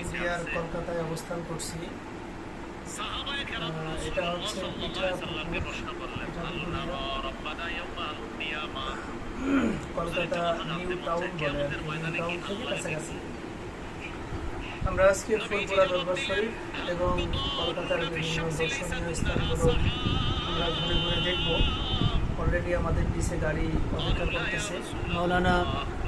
ইন্ডিয়ার কলকাতায় অবস্থান করছি। আমরা আজকে ফুলপুরা দরবার শরীফ এবং কলকাতার বিভিন্ন দর্শনীয় স্থানগুলো আমরা ঘুরে ঘুরে দেখব। অলরেডি আমাদের পিছে গাড়ি অপেক্ষা করতেছে। মৌলানা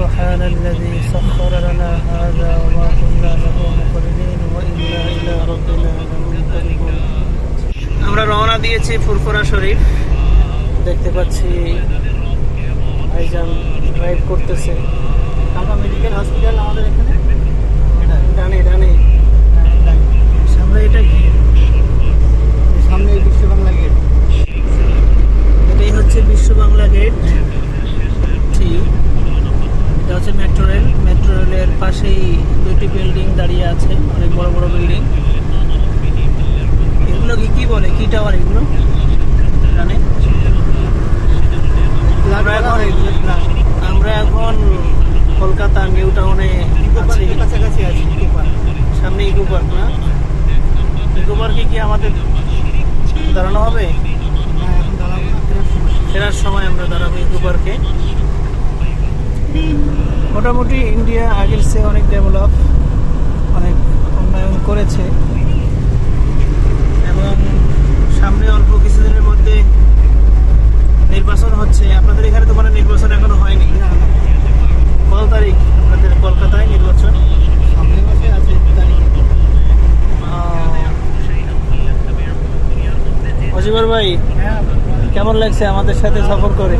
سبحان الذي سخر لنا هذا وما كنا له مقرنين وإنا إلى ربنا لمنقلبون আমরা রওনা দিয়েছি ফুরফুরা শরীফ দেখতে পাচ্ছি ভাইজান ড্রাইভ করতেছে ঢাকা মেডিকেল হসপিটাল আমাদের এখানে ডানে ডানে কি টাওয়ার এগুলো। আমরা এখন আমরা এখন কলকাতা নিউ টাউনে কাছাকাছি আছে সামনে ইকো পার্ক না? ইকো পার্কে কি আমাদের দাঁড়ানো হবে। ফেরার সময় আমরা দাঁড়াবো ইকো পার্কে মোটামুটি ইন্ডিয়া আগের চেয়ে অনেক ডেভেলপ অনেক উন্নয়ন করেছে এবং সামনে অল্প কিছুদিনের মধ্যে নির্বাচন হচ্ছে আপনাদের এখানে তো মানে নির্বাচন এখনও হয়নি কত তারিখ আপনাদের কলকাতায় নির্বাচন সামনের মাসে আছে এক তারিখে অজিবর ভাই হ্যাঁ কেমন লাগছে আমাদের সাথে সফর করে?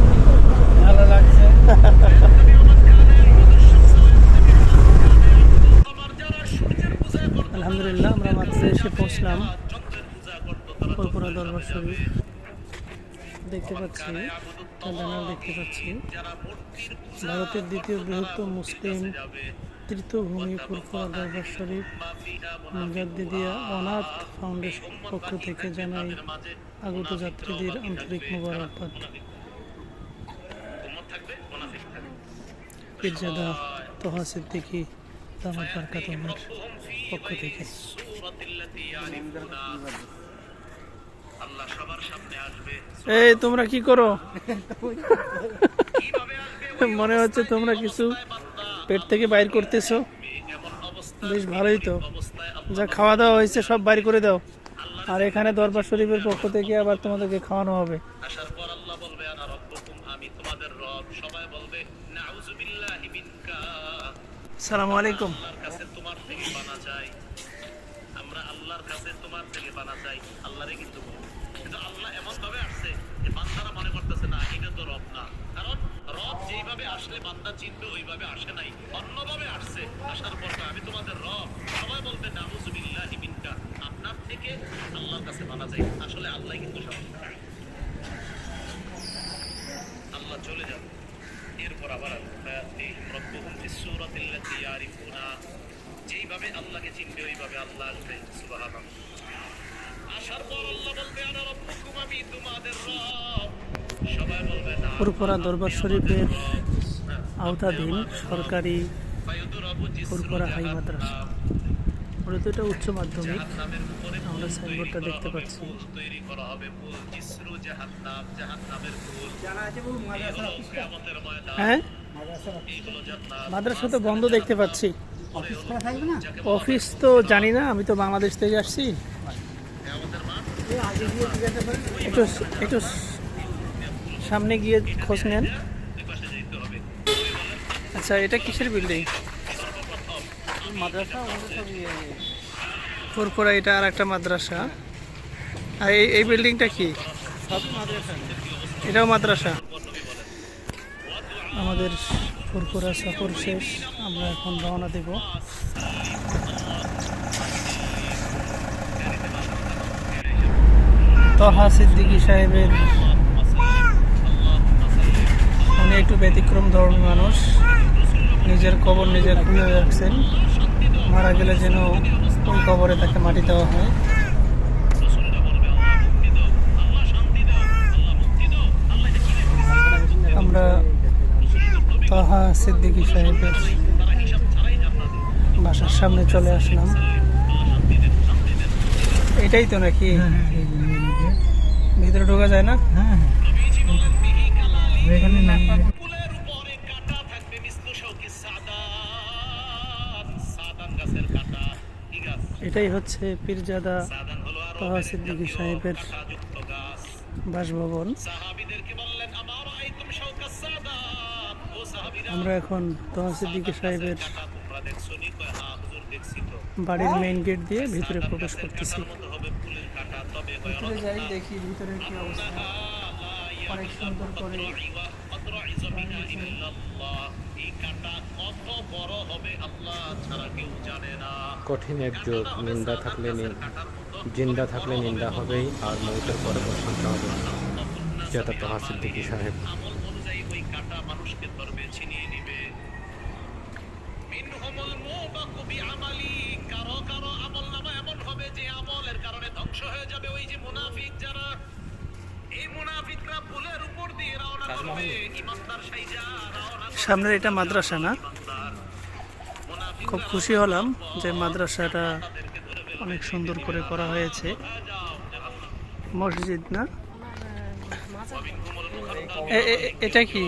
ভালো লাগছে। আলহামদুলিল্লাহ আমরা মাত্র এসে পৌঁছলাম। ফুরপুরা দরবার শরীফ। দেখতে পাচ্ছি ব্যানার দেখতে পাচ্ছি। ভারতের দ্বিতীয় বৃহত্তম মুসলিম তীর্থভূমি ফুরফুরা দরবার শরীফ মুজাদ্দিদিয়া অনাথ ফাউন্ডেশন পক্ষ থেকে জানাই আগত যাত্রীদের আন্তরিক মোবারকবাদ। পীরজাদা তোহা সিদ্দিকী দামাত বারকাতুল্লাহর পক্ষ থেকে। এই, তোমরা কি করো? মনে হচ্ছে তোমরা কিছু পেট থেকে বাইর করতেছো। বেশ ভালোই তো। যা খাওয়া দাওয়া হয়েছে সব বাইর করে দাও। আর এখানে দরবার শরীফের পক্ষ থেকে আবার তোমাদেরকে খাওয়ানো হবে। আসার পর আল্লাহ বলবে আনা রব্বুকুম আমি তোমাদের রব। সবাই বলবে মিনকা। আলাইকুম। আল্লাহর কাছে তোমার থেকে বানা চাই। আমরা আল্লাহর কাছে তোমার থেকে বানা চাই। আল্লাহরে কিন্তু কিন্তু আল্লাহ এমন ভাবে আসছে যে বান্দারা মনে করতেছে না এটা তো রব না। কারণ রব যেইভাবে আসলে বান্দা চিনবে ওইভাবে আসে নাই অন্যভাবে আসছে। আসার পর আমি তোমাদের রব। সবাই বলবে মিনকা আপনার থেকে আল্লাহর কাছে বানা চাই আসলে আল্লাহ কিন্তু আল্লাহ চলে যাবে। এরপর আবার যেইভাবে আল্লাহকে চিনবে ওইভাবে আল্লাহ আসবে। সুবহানাল্লাহ। আসার পর আল্লাহ বলবে আনা রাব্বুকুম আমি তোমাদের রব। সবাই বলবে না ফুরফুরা দরবার শরীফের আওতাধীন সরকারি ফুরফুরা হাই মাদ্রাসা। মূলত এটা উচ্চ মাধ্যমিক। আমরা সাইনবোর্ডটা দেখতে পাচ্ছি। তৈরি করা হবে পুল ইসরু জাহান্নাম জাহান্নামের পুল জানা আছে বহু মাদ্রাসার কিয়ামতের ময়দান। হ্যাঁ? মাদ্রাসা তো বন্ধ দেখতে পাচ্ছি। অফিস খোলা থাকবে না? অফিস তো জানি না আমি তো বাংলাদেশ থেকে আসছি। একটু একটু সামনে গিয়ে খোঁজ নেন। আচ্ছা এটা কিসের বিল্ডিং মাদ্রাসা ফুরফুরা এটা আর একটা মাদ্রাসা। আর এই এই বিল্ডিংটা কি? এটাও মাদ্রাসা। আমাদের ফুরফুরা সফর শেষ, আমরা এখন রওনা দেব। তহা সিদ্দিকী সাহেবের উনি একটু ব্যতিক্রম ধর্মী মানুষ। নিজের কবর নিজের খুলে রাখছেন। মারা গেলে যেন ওই কবরে তাকে মাটি দেওয়া হয়। আমরা তহা সিদ্দিকী সাহেবের বাসার সামনে চলে আসলাম। এটাই তো নাকি? ভিতরে ঢোকা যায় না? হ্যাঁ এটাই হচ্ছে পীরজাদা সাদান হলো আরও তহা সিদ্দিকী সাহেবের বাসভবন। আমার এখন তহা সিদ্দিকী সাহেবের বাড়ির মেইন গেট দিয়ে ভিতরে প্রবেশ করতেছি। ভিতরে যাই দেখি ভিতরে কি অবস্থা। কঠিন এক যুগ নিন্দা থাকলে জিন্দা থাকলে নিন্দা হবেই, আর মৌতের পরে প্রশংসা হবে। যেটা তো সিদ্দিকী সাহেব। মানুষকে ছিনিয়ে নিবে সামনের এটা মাদ্রাসা না? খুব খুশি হলাম যে মাদ্রাসাটা অনেক সুন্দর করে করা হয়েছে। মসজিদ না? এটা কি?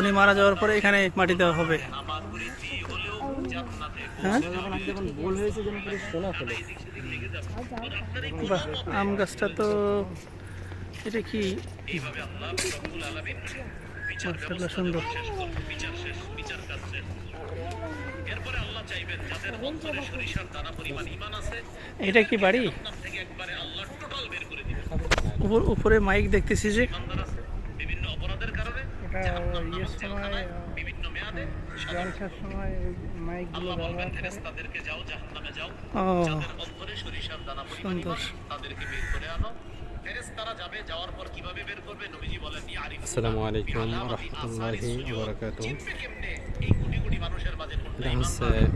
উনি মারা যাওয়ার পরে এখানে মাটি দেওয়া হবে। হ্যাঁ? আম গাছটা তো এটা কি? মাশাআল্লাহ সুন্দর এটা কি বাড়ি? আপনার থেকে একবারে আল্লাহ টোটাল বের করে দিবেন। উপর মাইক দেখতেছি যে ইমানদার বিভিন্ন অপরাধের কারণে সময় বিভিন্ন মেয়াদে জলসার সময় মাইকগুলো আল্লাহ করে। যাও জাহান্নামে যাও। যাদের অন্তরে সরিষার দানা পরিমাণ। তাদেরকে বের করে আনো। আসসালামু আলাইকুম রহমতুল্লাহি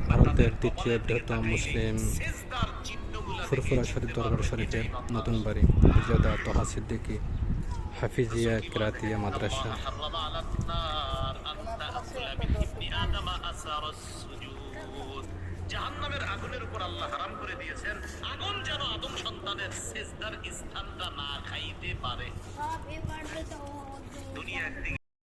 ভারতের তৃতীয় বৃহত্তম মুসলিম ফুরফুরা শরীফ দরবার শরীফের নতুন বাড়ি বিজয়দা তোহা সিদ্দিকি হাফিজিয়া ক্রাতিয়া মাদ্রাসা। আলা জাহান্নামের আগুনের উপর আল্লাহ হারাম করে দিয়েছেন। আগুন যেন আদম সন্তানের সেজদার স্থানটা না খাইতে পারে। দুনিয়া একদিকে